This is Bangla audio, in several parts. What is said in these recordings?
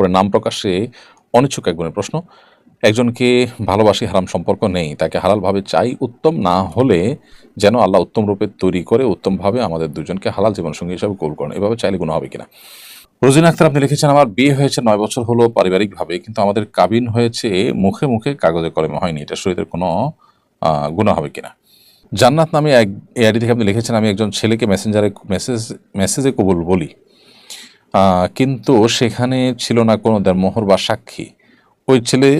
এরপরে নাম প্রকাশে অনিচ্ছুক এক বোনের প্রশ্ন। একজনকে ভালোবাসি, হারাম সম্পর্ক নেই, তাকে হালালভাবে চাই, উত্তম না হলে যেন আল্লাহ উত্তম রূপে তৈরি করে উত্তমভাবে আমাদের দুজনকে হালাল জীবনসঙ্গী হিসাবে কবুল করেন। এভাবে চাইলে গুণ হবে কিনা? রোজিন আক্তার আপনি লিখেছেন, আমার বিয়ে হয়েছে নয় বছর হলো পারিবারিকভাবে, কিন্তু আমাদের কাবিন হয়েছে মুখে মুখে কাগজে কলমে হয়নি। এটা শরীরের কোনো গুণা হবে কিনা? জান্নাত নামে এক এআডি থেকে আপনি লিখেছেন, আমি একজন ছেলেকে মেসেঞ্জারে মেসেজ মেসেজে কবুল বলি। কিন্তু সেখানে ছিল না কোনো মোহর বা সাক্ষী। ওই ছেলে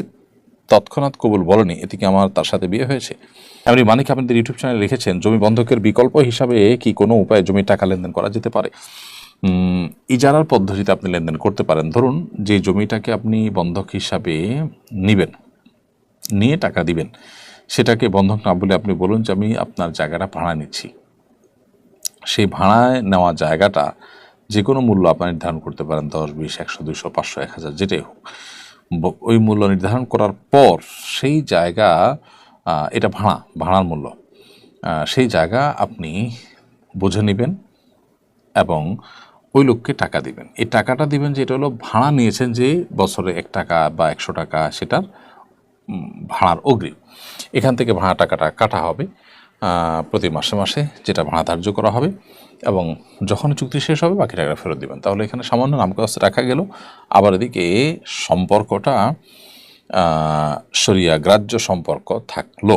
তৎক্ষণাৎ কবুল বলেনি, এতে কি আমার তার সাথে বিয়ে হয়েছে? এমনি মানিক আপনাদের ইউটিউব চ্যানেলে লিখেছেন, জমি বন্ধকের বিকল্প হিসাবে কি কোনো উপায়ে জমি টাকা লেনদেন করা যেতে পারে? ইজারার পদ্ধতিতে আপনি লেনদেন করতে পারেন। ধরুন, যে জমিটাকে আপনি বন্ধক হিসাবে নিবেন, নিয়ে টাকা দিবেন, সেটাকে বন্ধক না বলে আপনি বলুন যে, আমি আপনার জায়গাটা ভাড়া নিচ্ছি। সেই ভাড়ায় নেওয়া জায়গাটা যে কোনো মূল্য আপনি নির্ধারণ করতে পারেন দশ, বিশ, একশো, দুইশো, পাঁচশো, এক হাজার, যেটাই হোক। ওই মূল্য নির্ধারণ করার পর সেই জায়গা এটা ভাড়া, ভাড়ার মূল্য। সেই জায়গা আপনি বুঝে নেবেন এবং ওই লোককে টাকা দিবেন। এই টাকাটা দিবেন যেটা হলো ভাড়া নিয়েছেন যে বছরে এক টাকা বা একশো টাকা সেটার ভাড়ার অগ্রিম। এখান থেকে ভাড়া টাকাটা কাটা হবে। প্রতি মাসে মাসে যেটা ভাড়া ধার্য করা হবে এবং যখন চুক্তি শেষ হবে বাকি টাকাটা ফেরত দিবেন। তাহলে এখানে সামান্য নামকাস্তে রাখা গেল। আবার এদিকে সম্পর্কটা শরিয়া গ্রাহ্য সম্পর্ক থাকল।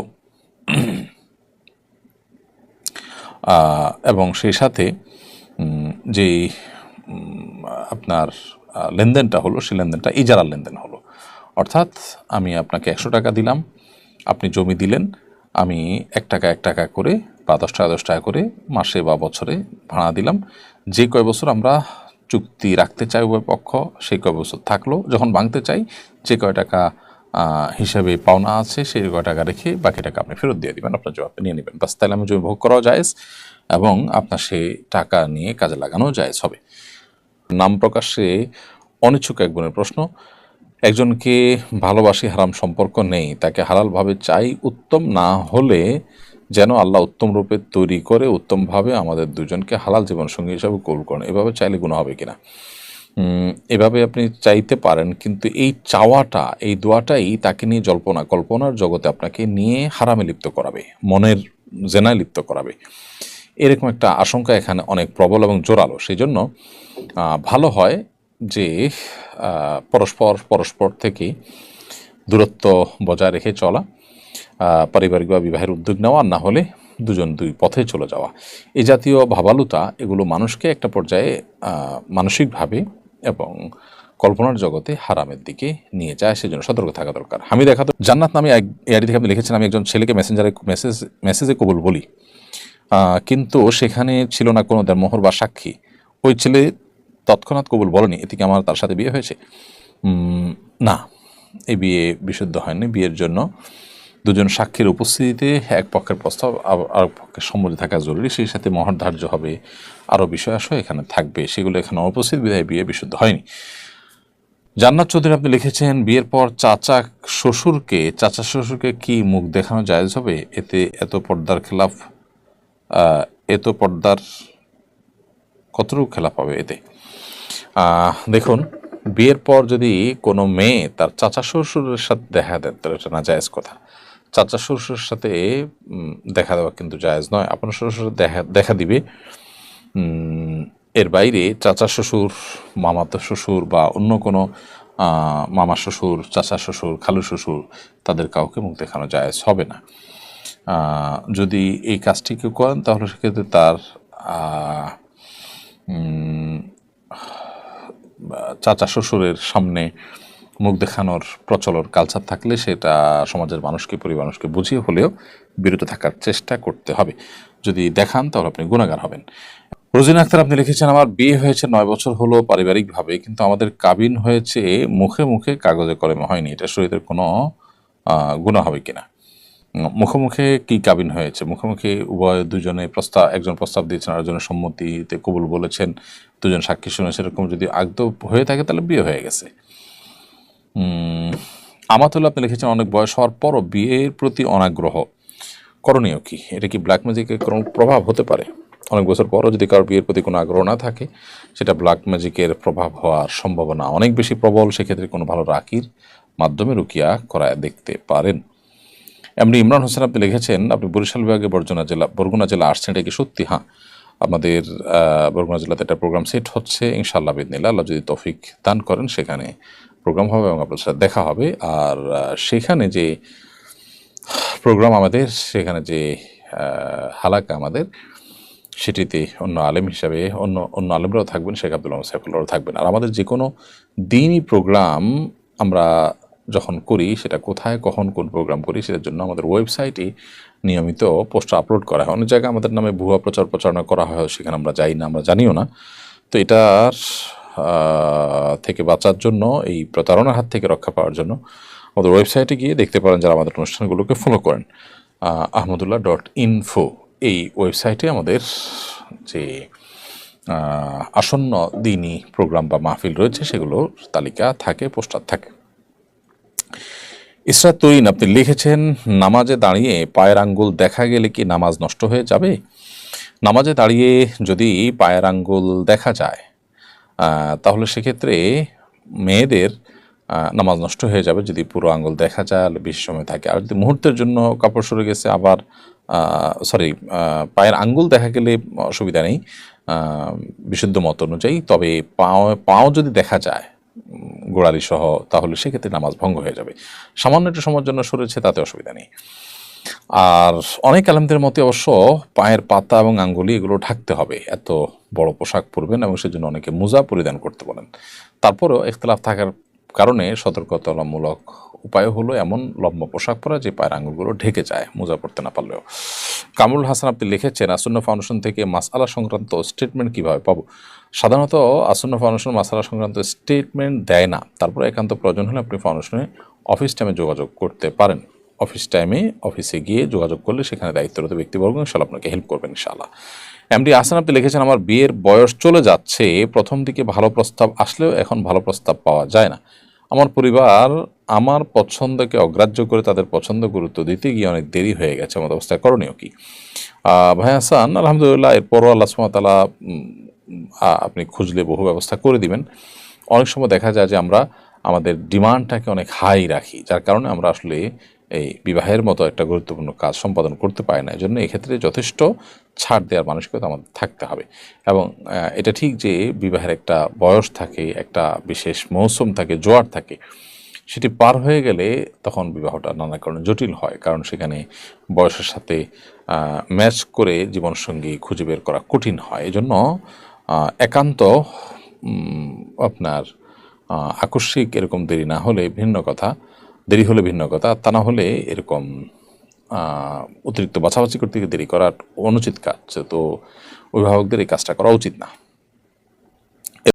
এবং সেই সাথে যে আপনার লেনদেনটা হলো, সেই লেনদেনটা ইজারার লেনদেন হলো। অর্থাৎ আমি আপনাকে একশো টাকা দিলাম, আপনি জমি দিলেন আমি এক টাকা এক টাকা করে বা দশ টাকা দশ টাকা করে মাসে বা বছরে ভাড়া দিলাম। যে কয় বছর আমরা চুক্তি রাখতে চাই উভয় পক্ষ, সেই কয় বছর থাকল। যখন ভাঙতে চাই, যে কয় টাকা হিসাবে পাওনা আছে, সেই কয় টাকা রেখে বাকি টাকা আপনি ফেরত দিয়ে দিবেন, আপনার জবাব নিয়ে নেবেন। বাস তাহলে আমি জমি ভোগ করাও যায় এবং আপনার সেই টাকা নিয়ে কাজে লাগানো যায় হবে। নাম প্রকাশে অনিচ্ছুক এক প্রশ্ন একজনকে ভালোবাসি, হারাম সম্পর্ক নেই, তাকে হালালভাবে চাই, উত্তম না হলে যেন আল্লাহ উত্তম রূপে তৈরি করে, উত্তমভাবে আমাদের দুজনকে হালাল জীবনসঙ্গী হিসাবে কবুল করেন। এভাবে চাইলে গুণ হবে কিনা? এভাবে আপনি চাইতে পারেন, কিন্তু এই চাওয়াটা, এই দোয়াটাই তাকে নিয়ে জল্পনা, কল্পনার জগতে আপনাকে নিয়ে হারামে লিপ্ত করাবে, মনের জেনায় লিপ্ত করাবে। এরকম একটা আশঙ্কা এখানে অনেক প্রবল এবং জোরালো। সেই জন্য ভালো হয় যে পরস্পর পরস্পর থেকে দূরত্ব বজায় রেখে চলা পারিবারিক বা বিবাহের উদ্যোগ নেওয়া না হলে দুজন দুই পথে চলে যাওয়া। এই জাতীয় ভাবালুতা এগুলো মানুষকে একটা পর্যায়ে মানসিকভাবে এবং কল্পনার জগতে হারামের দিকে নিয়ে যায়, সেজন্য সতর্ক থাকা দরকার। আমি দেখা জান্নাত নামে এআডি থেকে আপনি লিখেছেন, আমি একজন ছেলেকে মেসেঞ্জারে মেসেজ মেসেজে কবুল বলি। কিন্তু সেখানে ছিল না কোনো মোহর বা সাক্ষী। ওই ছেলে তৎক্ষণাৎ কবুল বলেনি এতে কি আমার তার সাথে বিয়ে হয়েছে। না, এই বিয়ে বিশুদ্ধ হয়নি। বিয়ের জন্য দুজন সাক্ষীর উপস্থিতিতে এক পক্ষের প্রস্তাব আর- পক্ষের সম্মতি থাকা জরুরি। সেই সাথে মহর ধার্য হবে আরও বিষয় আসো, এখানে থাকবে। সেগুলো এখানে অনুপস্থিত, বিধায় বিয়ে বিশুদ্ধ হয়নি। জান্নাত চৌধুরী আপনি লিখেছেন, বিয়ের পর চাচা শ্বশুরকে চাচা শ্বশুরকে কি মুখ দেখানো জায়েজ হবে? এতে এত পর্দার খেলাফ এত পর্দার কতটুকু খেলাফ হবে এতে? দেখুন, বিয়ের পর যদি কোনো মেয়ে তার চাচা শ্বশুরের সাথে দেখা দেয়, তাহলে এটা না জায়েজ কথা। চাচা শ্বশুরের সাথে দেখা দেওয়া কিন্তু জায়েজ নয়। আপনার শ্বশুর দেখা দেখা দিবে। এর বাইরে চাচা শ্বশুর, মামাতো শ্বশুর বা অন্য কোনো মামা শ্বশুর, চাচা শ্বশুর, খালু শ্বশুর, তাদের কাউকে মুখ দেখানো জায়েজ হবে না। যদি এই কাজটি কেউ করেন, তাহলে সেক্ষেত্রে তার চাচা শ্বশুরের সামনে মুখ দেখানোর প্রচলন কালচার থাকলে সেটা সমাজের মানুষকে, পরিবার মানুষকে বুঝিয়ে হলেও বিরত থাকার চেষ্টা করতে হবে। যদি দেখান, তাহলে আপনি গুণাগার হবেন। রোজিন আক্তার, আপনি লিখেছেন, আমার বিয়ে হয়েছে নয় বছর হলো পারিবারিকভাবে, কিন্তু আমাদের কাবিন হয়েছে মুখে মুখে কাগজে কলমে হয়নি। এটা শরীরের কোনো গুণা হবে কিনা? উম, মুখে মুখে কি কাবিন হয়েছে? মুখে মুখে উভয় দুজনে প্রস্তাব একজন প্রস্তাব দিয়েছেন আরেকজনের সম্মতিতে কবুল বলেছেন দুজন সাক্ষী শুনেছে সেরকম যদি আগদ হয়ে থাকে তাহলে বিয়ে হয়ে গেছে। আমাতুল্লাহ আপনি লিখেছেন অনেক বয়স হওয়ার পরও বিয়ের প্রতি অনাগ্রহ। করণীয় কি? এটা কি ব্ল্যাক ম্যাজিকের কোনো প্রভাব হতে পারে? অনেক বছর পরও যদি কারোর বিয়ের প্রতি কোনো আগ্রহ না থাকে সেটা ব্ল্যাক ম্যাজিকের প্রভাব হওয়ার সম্ভাবনা অনেক বেশি প্রবল সেক্ষেত্রে কোনো ভালো রাকির মাধ্যমে রুকিয়া করায় দেখতে পারেন। এমনি ইমরান হোসেন আপনি লিখেছেন, আপনি বরিশাল বিভাগে বরগুনা জেলা বরগুনা জেলা আসছেন, এটা কি সত্যি? হ্যাঁ আমাদের বরগুনা জেলাতে একটা প্রোগ্রাম সেট হচ্ছে, ইনশাআল্লাহ বিদিনিল্লাহ। আল্লাহ যদি তফিক দান করেন, সেখানে প্রোগ্রাম হবে এবং আপনার সাথে দেখা হবে। আর সেখানে যে প্রোগ্রাম আমাদের, সেখানে যে হালাকা আমাদের, সেটিতে অন্য আলেম হিসাবে অন্য অন্য আলেমরাও থাকবেন, শেখ আব্দুল রহমান সাইফুল্লাহও থাকবেন। আর আমাদের যে কোনো দিনই প্রোগ্রাম আমরা যখন করি, সেটা কোথায়, কখন, কোন প্রোগ্রাম করি, সেটার জন্য আমাদের ওয়েবসাইটে নিয়মিত পোস্টার আপলোড করা হয়। অনেক জায়গায় আমাদের নামে ভুয়া প্রচার প্রচারণা করা হয়, সেখানে আমরা যাই না, আমরা জানিও না। তো এটার থেকে বাঁচার জন্য, এই প্রতারণার হাত থেকে রক্ষা পাওয়ার জন্য আমাদের ওয়েবসাইটে গিয়ে দেখতে পারেন যারা আমাদের অনুষ্ঠানগুলোকে ফলো করেন। আহমদুল্লাহ ডট ইনফো এই ওয়েবসাইটে আমাদের যে আসন্ন দিনই প্রোগ্রাম বা মাহফিল রয়েছে, সেগুলোর তালিকা থাকে পোস্টার থাকে। ইসরাত তরিন আপনি লিখেছেন, নামাজে দাঁড়িয়ে পায়ের আঙ্গুল দেখা গেলে কি নামাজ নষ্ট হয়ে যাবে? নামাজে দাঁড়িয়ে যদি পায়ের আঙ্গুল দেখা যায় তাহলে সেক্ষেত্রে মেয়েদের নামাজ নষ্ট হয়ে যাবে যদি পুরো আঙ্গুল দেখা যায় বেশি সময় থাকে। আর যদি মুহূর্তের জন্য কাপড় সরে গেছে, আবার সরি পায়ের আঙ্গুল দেখা গেলে অসুবিধা নেই বিশুদ্ধ মত অনুযায়ী, তবে পাও পাও যদি দেখা যায় গোড়ালি সহ, তাহলে সেক্ষেত্রে নামাজ ভঙ্গ হয়ে যাবে। সামান্য একটু সময়ের জন্য সরেছে, তাতে অসুবিধা নেই। আর অনেক আলেমদের মতে অবশ্য পায়ের পাতা এবং আঙ্গুলি এগুলো ঢাকতে হবে। এত বড় পোশাক পরবেন এবং সেজন্য অনেকে মোজা পরিধান করতে বলেন। তারপরেও ইখতলাফ থাকার কারণে সতর্কতামূলক উপায় হলো এমন লম্বা পোশাক পরা যে পায়ের আঙুলগুলো ঢেকে যায়, মোজা পড়তে না পারলেও। কামরুল হাসান আপনি লিখেছেন, আসন্ন ফাউন্ডেশন থেকে মাসালা সংক্রান্ত স্টেটমেন্ট কীভাবে পাবো? সাধারণত আসন্ন ফাউন্ডেশন মাসালা সংক্রান্ত স্টেটমেন্ট দেয় না। তারপরে একান্ত প্রয়োজন হলে আপনি ফাউন্ডেশনে অফিস টাইমে যোগাযোগ করতে পারেন। অফিস টাইমে অফিসে গিয়ে যোগাযোগ করলে সেখানে দায়িত্বরত ব্যক্তিবর্গ ইনশাল্লাহ আপনাকে হেল্প করবেন ইনশাল্লাহ এমডি আসান আপনি লিখেছেন, আমার বিয়ের বয়স চলে যাচ্ছে, প্রথম দিকে ভালো প্রস্তাব আসলেও এখন ভালো প্রস্তাব পাওয়া যায় না। আমার পরিবার আমার পছন্দকে অগ্রাহ্য করে তাদের পছন্দ গুরুত্ব দিতে গিয়ে অনেক দেরি হয়ে গেছে। আমার অবস্থায় করণীয় কি? ভাই হাসান, আলহামদুলিল্লাহ, এরপরও আল্লাহ সুমতালা আপনি খুঁজলে বহু ব্যবস্থা করে দিবেন। অনেক সময় দেখা যায় যে আমরা আমাদের ডিমান্ডটাকে অনেক হাই রাখি, যার কারণে আমরা আসলে এই বিবাহের মতো একটা গুরুত্বপূর্ণ কাজ সম্পাদন করতে পারি না। এই জন্য এক্ষেত্রে যথেষ্ট ছাড় দেওয়ার মানসিকতা আমাদের থাকতে হবে। এবং এটা ঠিক যে বিবাহের একটা বয়স থাকে, একটা বিশেষ মৌসুম থাকে, জোয়ার থাকে, সেটি পার হয়ে গেলে তখন বিবাহটা নানা কারণে জটিল হয়। কারণ সেখানে বয়সের সাথে ম্যাচ করে জীবনসঙ্গী খুঁজে বের করা কঠিন হয়। এজন্য একান্ত আপনার আকস্মিক এরকম দেরি না হলে ভিন্ন কথা। দেরি হলে ভিন্ন কথা, তা না হলে এরকম অতিরিক্ত বাছাবাছি করতে গিয়ে দেরি করার অনুচিত কাজ। তো অভিভাবকদের এই কাজটা করা উচিত না।